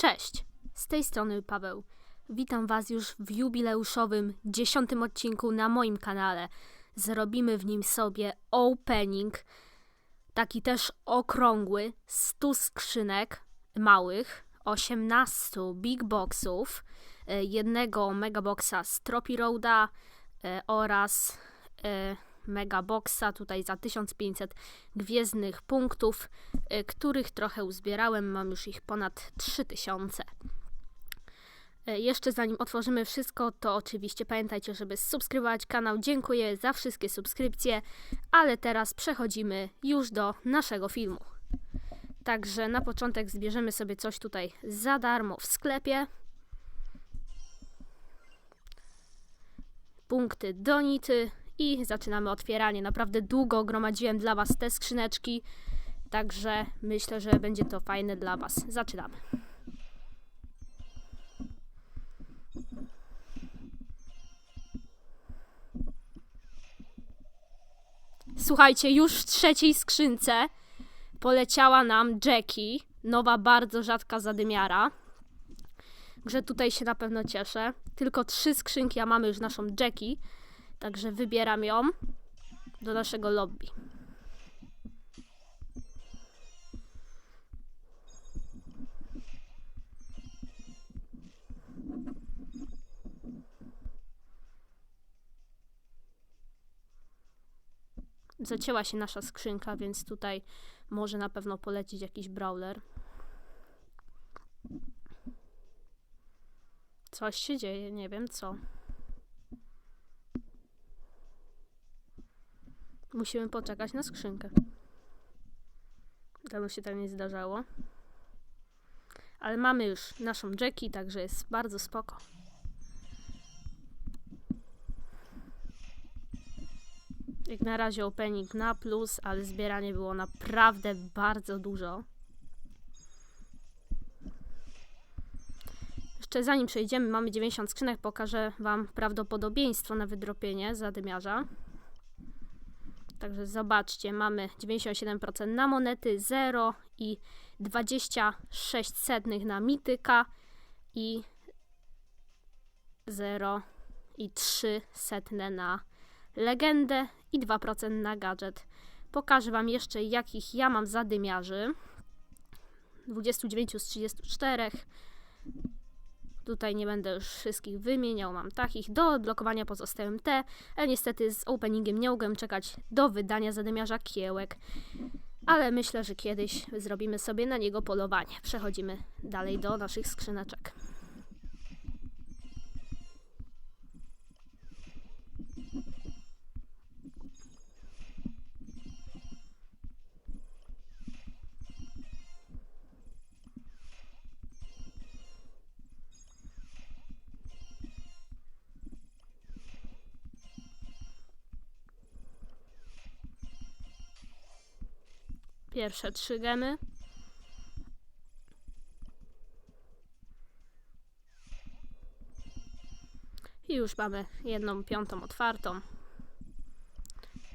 Cześć, z tej strony Paweł. Witam Was już w jubileuszowym dziesiątym odcinku na moim kanale. Zrobimy w nim sobie opening, taki też okrągły, 100 skrzynek małych, 18 big boxów, e, jednego megaboxa z Tropi Roada e, oraz e, megaboxa tutaj za 1500 gwiezdnych punktów, e, których trochę uzbierałem, mam już ich ponad 3000. E, Jeszcze zanim otworzymy wszystko, to oczywiście pamiętajcie, żeby subskrybować kanał. Dziękuję za wszystkie subskrypcje, ale teraz przechodzimy już do naszego filmu. Także na początek zbierzemy sobie coś tutaj za darmo w sklepie. Punkty Donity i zaczynamy otwieranie. Naprawdę długo gromadziłem dla Was te skrzyneczki, także myślę, że będzie to fajne dla Was. Zaczynamy. Słuchajcie, już w trzeciej skrzynce poleciała nam Jackie, nowa bardzo rzadka zadymiara. Że tutaj się na pewno cieszę. Tylko trzy skrzynki, a mamy już naszą Jackie. Także wybieram ją do naszego lobby. Zacięła się nasza skrzynka, więc tutaj może na pewno polecić jakiś brawler. Coś się dzieje, nie wiem co. Musimy poczekać na skrzynkę. Dawno się tak nie zdarzało. Ale mamy już naszą Jackie, także jest bardzo spoko. Jak na razie opening na plus, ale zbieranie było naprawdę bardzo dużo. Jeszcze zanim przejdziemy, mamy 90 skrzynek, pokażę Wam prawdopodobieństwo na wydropienie zadymiarza. Także zobaczcie, mamy 97% na monety, 0 i 26 setnych na mityka i 0 i 3 setne na legendę i 2% na gadżet. Pokażę Wam jeszcze, jakich ja mam zadymiarzy. 29 z 34. Tutaj nie będę już wszystkich wymieniał, mam takich. Do odblokowania pozostają te, ale niestety z openingiem nie mogłem czekać do wydania zadymiarza kiełek. Ale myślę, że kiedyś zrobimy sobie na niego polowanie. Przechodzimy dalej do naszych skrzyneczek. Pierwsze trzy gemy. I już mamy jedną piątą otwartą.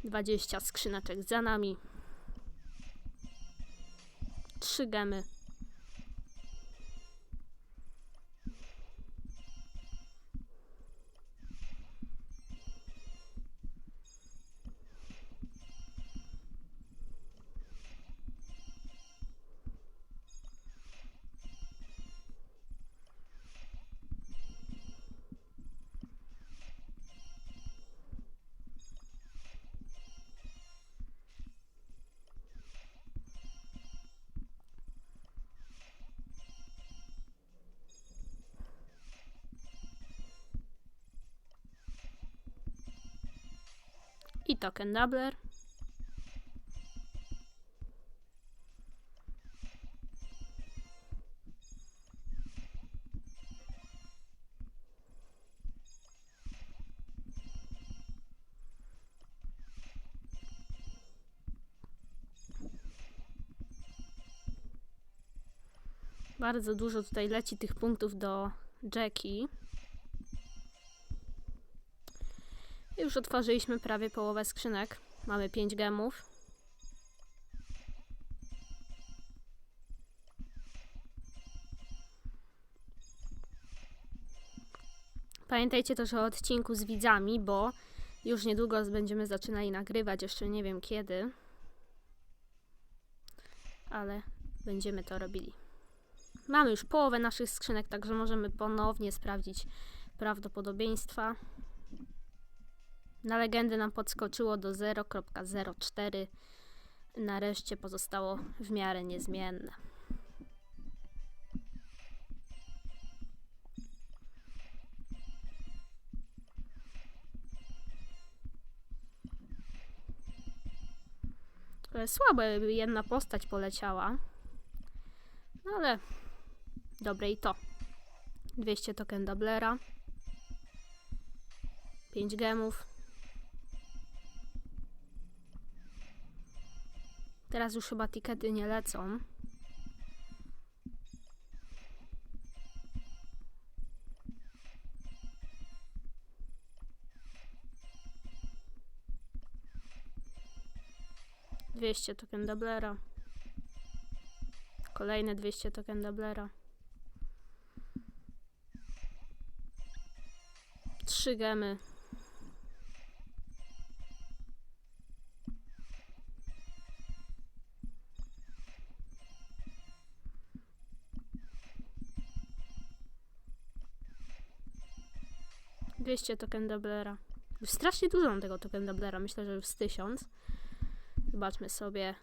20 skrzyneczek za nami. Trzy gemy. I token doubler. Bardzo dużo tutaj leci tych punktów do Jackie. Już otworzyliśmy prawie połowę skrzynek. Mamy 5 gemów. Pamiętajcie też o odcinku z widzami, bo już niedługo będziemy zaczynali nagrywać, jeszcze nie wiem kiedy, ale będziemy to robili. Mamy już połowę naszych skrzynek, także możemy ponownie sprawdzić prawdopodobieństwa. Na legendy nam podskoczyło do 0.04. Nareszcie pozostało w miarę niezmienne. E, Słabo, jakby jedna postać poleciała. No ale dobre i to. 200 token doublera. 5 gemów. Teraz już chyba tikety nie lecą. Dwieście token doublera. Kolejne 200 token doublera. Trzy gemy. Dwieście token doublera. Już strasznie dużo mam tego token doublera. Myślę, że już z tysiąc. Zobaczmy sobie.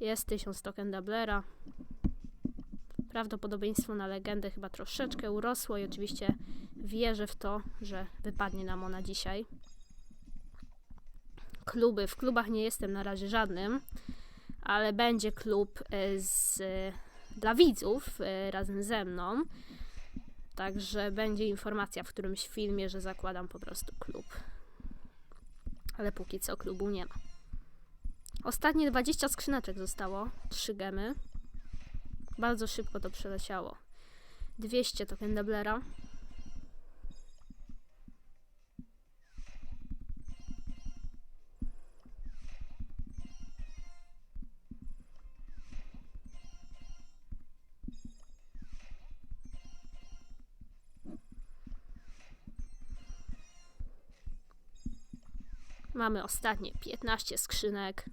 Jest 1000 token doublera. Prawdopodobieństwo na legendę chyba troszeczkę urosło i oczywiście wierzę w to, że wypadnie nam ona dzisiaj. Kluby. W klubach nie jestem na razie żadnym, ale będzie klub e, z, dla widzów e, razem ze mną. Także będzie informacja w którymś filmie, że zakładam po prostu klub. Ale póki co klubu nie ma. Ostatnie 20 skrzyneczek zostało. 3 gemy. Bardzo szybko to przeleciało. 200 token doublera. Mamy ostatnie 15 skrzynek.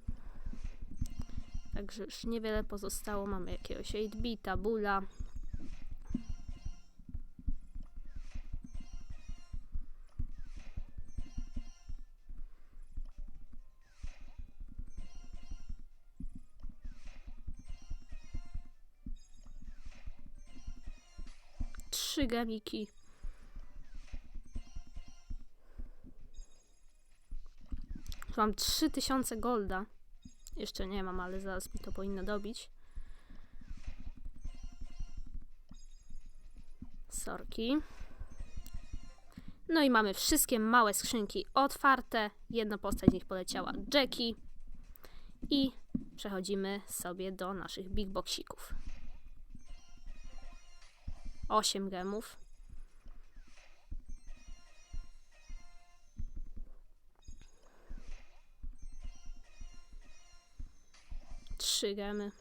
Także już niewiele pozostało. Mamy jakiegoś 8-bita, bula. Trzy gamiki. Mam 3000 golda. Jeszcze nie mam, ale zaraz mi to powinno dobić. Sorki. No i mamy wszystkie małe skrzynki otwarte. Jedna postać z nich poleciała Jackie. I przechodzimy sobie do naszych big boxików. 8 gemów. Trzy gemy.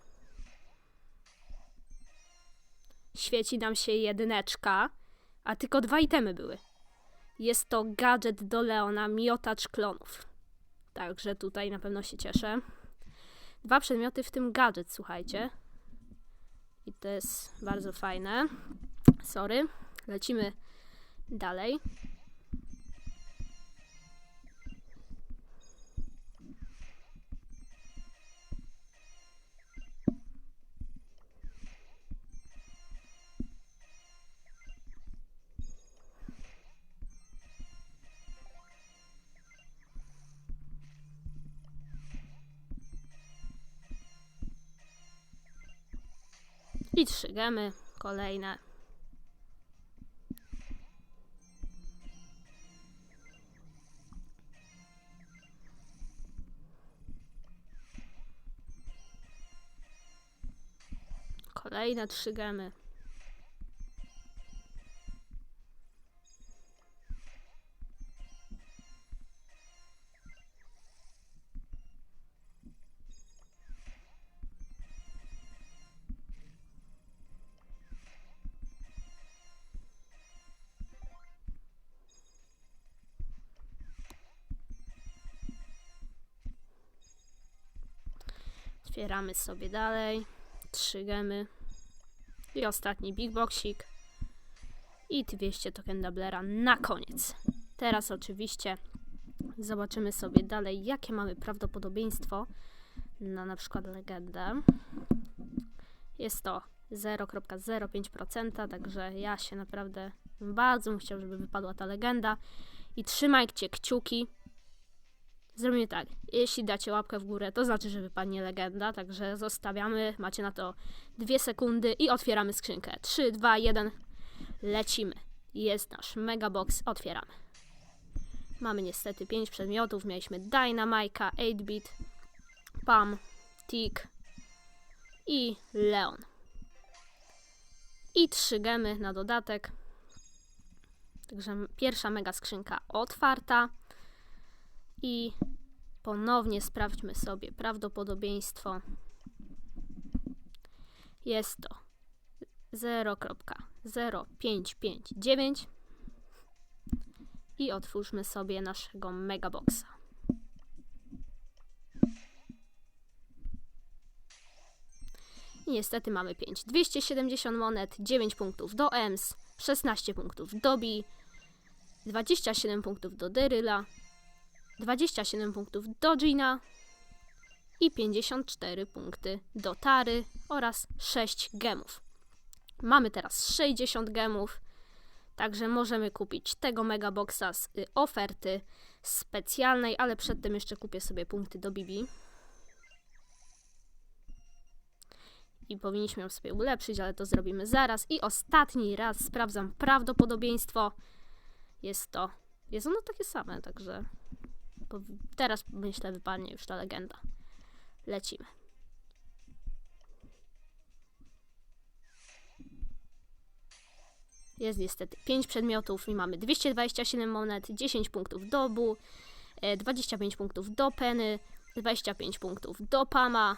Świeci nam się jedyneczka, a tylko dwa itemy były. Jest to gadżet do Leona, miotacz klonów. Także tutaj na pewno się cieszę. Dwa przedmioty, w tym gadżet, słuchajcie. I to jest bardzo fajne. Sorry. Lecimy dalej. I trzy gemy kolejne. Kolejne trzy gemy. Otwieramy sobie dalej. Trzy gemy. I ostatni big boxik. I 200 token doublera na koniec. Teraz oczywiście zobaczymy sobie dalej, jakie mamy prawdopodobieństwo na na przykład legendę. Jest to 0,05%, także ja się naprawdę bardzo bym chciał, żeby wypadła ta legenda. I trzymajcie kciuki. Zrobimy tak. Jeśli dacie łapkę w górę, to znaczy, że wypadnie legenda, także zostawiamy. Macie na to dwie sekundy i otwieramy skrzynkę. 3, 2, 1. Lecimy. Jest nasz megabox. Otwieramy. Mamy niestety 5 przedmiotów. Mieliśmy Dynamika, 8-bit, Pam, Tick i Leon. I 3 gemy na dodatek. Także pierwsza mega skrzynka otwarta. I ponownie sprawdźmy sobie prawdopodobieństwo. Jest to 0,0559 i otwórzmy sobie naszego megaboxa. I niestety mamy 5. 270 monet, 9 punktów do EMS, 16 punktów do Bi, 27 punktów do Deryla, 27 punktów do Gina i 54 punkty do Tary oraz 6 gemów. Mamy teraz 60 gemów, także możemy kupić tego megaboxa z y, oferty specjalnej, ale przedtem jeszcze kupię sobie punkty do Bibi. I powinniśmy ją sobie ulepszyć, ale to zrobimy zaraz. I ostatni raz sprawdzam prawdopodobieństwo. Jest to, jest ono takie same, także teraz myślę wypadnie już ta legenda. Lecimy. Jest niestety 5 przedmiotów i mamy 227 monet, 10 punktów do Bu, e, 25 punktów do Penny, 25 punktów do Pama,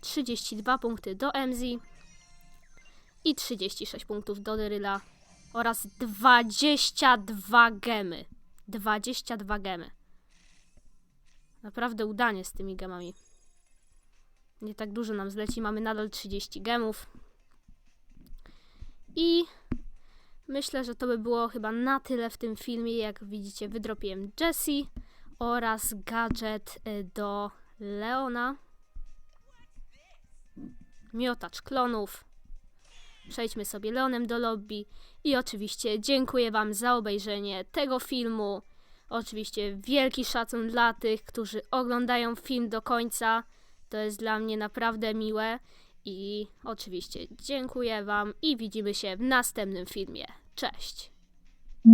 32 punkty do MZ i 36 punktów do Deryla oraz 22 gemy. 22 gemy. Naprawdę udanie z tymi gemami. Nie tak dużo nam zleci, mamy nadal 30 gemów. I myślę, że to by było chyba na tyle w tym filmie. Jak widzicie, wydropiłem Jessie oraz gadżet y, do Leona. Miotacz klonów. Przejdźmy sobie Leonem do lobby. I oczywiście dziękuję Wam za obejrzenie tego filmu. Oczywiście wielki szacun dla tych, którzy oglądają film do końca. To jest dla mnie naprawdę miłe. I oczywiście dziękuję Wam i widzimy się w następnym filmie. Cześć!